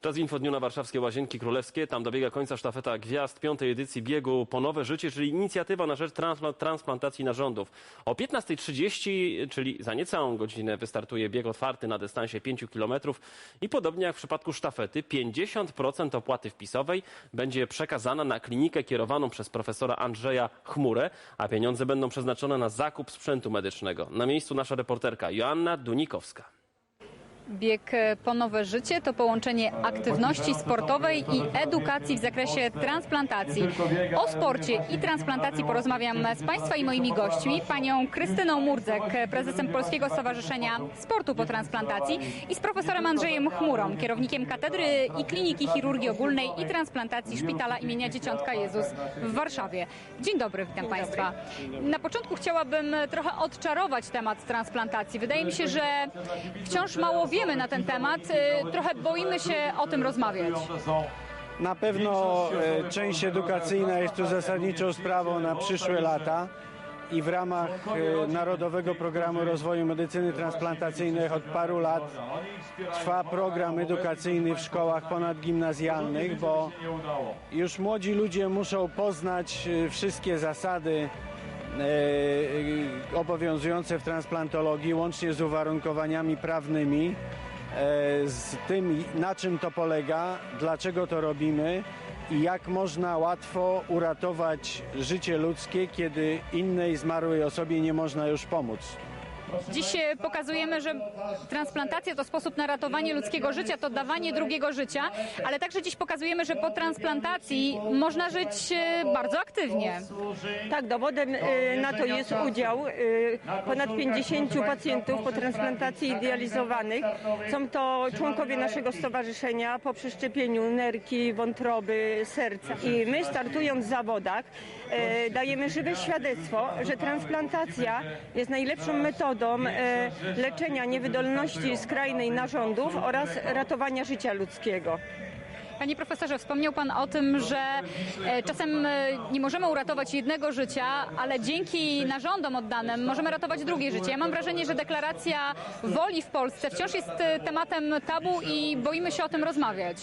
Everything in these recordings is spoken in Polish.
Czas info dniu na warszawskie Łazienki Królewskie. Tam dobiega końca sztafeta gwiazd piątej edycji biegu po nowe życie, czyli inicjatywa na rzecz transpla- transplantacji narządów. O 15.30, czyli za niecałą godzinę wystartuje bieg otwarty na dystansie 5 km i podobnie jak w przypadku sztafety 50% opłaty wpisowej będzie przekazana na klinikę kierowaną przez profesora Andrzeja Chmurę, a pieniądze będą przeznaczone na zakup sprzętu medycznego. Na miejscu nasza reporterka Joanna Dunikowska. Bieg po nowe życie to połączenie aktywności sportowej i edukacji w zakresie transplantacji. O sporcie i transplantacji porozmawiam z Państwa i moimi gośćmi, panią Krystyną Murdzek, prezesem Polskiego Stowarzyszenia Sportu po Transplantacji i z profesorem Andrzejem Chmurą, kierownikiem Katedry i Kliniki Chirurgii Ogólnej i Transplantacji Szpitala imienia Dzieciątka Jezus w Warszawie. Dzień dobry, witam Państwa. Na początku chciałabym trochę odczarować temat transplantacji. Wydaje mi się, że wciąż mało wiemy na ten temat. Y, Trochę boimy się o tym rozmawiać. Na pewno e, część edukacyjna jest tu zasadniczą sprawą na przyszłe lata i w ramach e, Narodowego Programu Rozwoju Medycyny Transplantacyjnej od paru lat trwa program edukacyjny w szkołach ponadgimnazjalnych, bo już młodzi ludzie muszą poznać wszystkie zasady obowiązujące w transplantologii, łącznie z uwarunkowaniami prawnymi, e, z tym, na czym to polega, dlaczego to robimy i jak można łatwo uratować życie ludzkie, kiedy innej zmarłej osobie nie można już pomóc. Dziś e, pokazujemy, że transplantacja to sposób na ratowanie ludzkiego życia, to dawanie drugiego życia, ale także dziś pokazujemy, że po transplantacji można żyć e, bardzo aktywnie. Tak, dowodem y, na to jest udział ponad 50 pacjentów po transplantacji idealizowanych. Są to członkowie naszego stowarzyszenia po przeszczepieniu nerki, wątroby, serca. I my startując w zawodach dajemy żywe świadectwo, że transplantacja jest najlepszą metodą y, leczenia niewydolności skrajnej narządów oraz ratowania życia ludzkiego. Panie profesorze, wspomniał Pan o tym, że e, czasem e, nie możemy uratować jednego życia, ale dzięki narządom oddanym możemy ratować drugie życie. Ja mam wrażenie, że deklaracja woli w Polsce wciąż jest e, tematem tabu i boimy się o tym rozmawiać.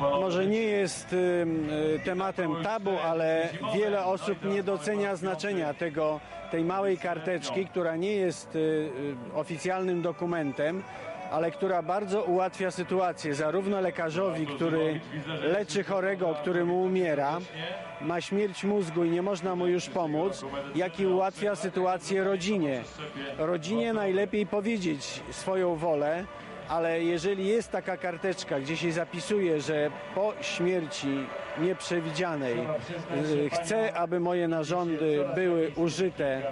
Może nie jest tematem tabu, ale wiele osób nie docenia znaczenia tego, tej małej karteczki, która nie jest oficjalnym dokumentem, ale która bardzo ułatwia sytuację zarówno lekarzowi, który leczy chorego, który mu umiera, ma śmierć mózgu i nie można mu już pomóc, jak i ułatwia sytuację rodzinie. Rodzinie najlepiej powiedzieć swoją wolę, ale jeżeli jest taka karteczka, gdzie się zapisuje, że po śmierci nieprzewidzianej y, chcę, aby moje narządy były użyte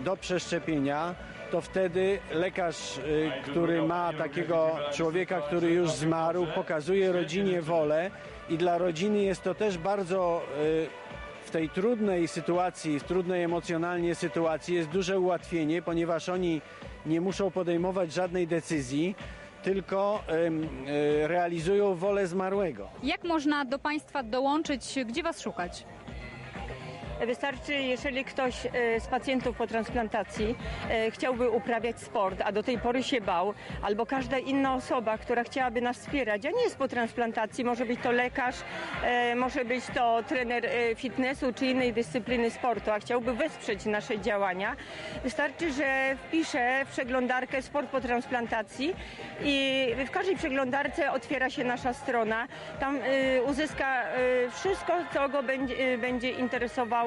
do przeszczepienia, to wtedy lekarz, y, który ma takiego człowieka, który już zmarł, pokazuje rodzinie wolę i dla rodziny jest to też bardzo y, w tej trudnej sytuacji, w trudnej emocjonalnie sytuacji jest duże ułatwienie, ponieważ oni nie muszą podejmować żadnej decyzji, tylko em, y, realizują wolę zmarłego. Jak można do Państwa dołączyć? Gdzie Was szukać? Wystarczy, jeżeli ktoś e, z pacjentów po transplantacji e, chciałby uprawiać sport, a do tej pory się bał, albo każda inna osoba, która chciałaby nas wspierać, a nie jest po transplantacji, może być to lekarz, e, może być to trener fitnessu czy innej dyscypliny sportu, a chciałby wesprzeć nasze działania, wystarczy, że wpisze w przeglądarkę sport po transplantacji i w każdej przeglądarce otwiera się nasza strona. Tam uzyska wszystko, co go będzie, e,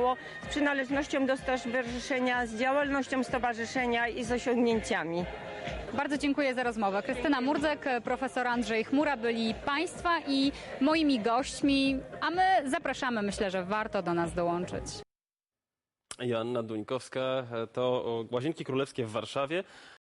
interesowało z przynależnością do stowarzyszenia, z działalnością stowarzyszenia i z osiągnięciami. Bardzo dziękuję za rozmowę. Krystyna Murdzek, profesor Andrzej Chmura byli Państwa i moimi gośćmi, a my zapraszamy. Myślę, że warto do nas dołączyć. Joanna Duńkowska to Łazienki Królewskie w Warszawie.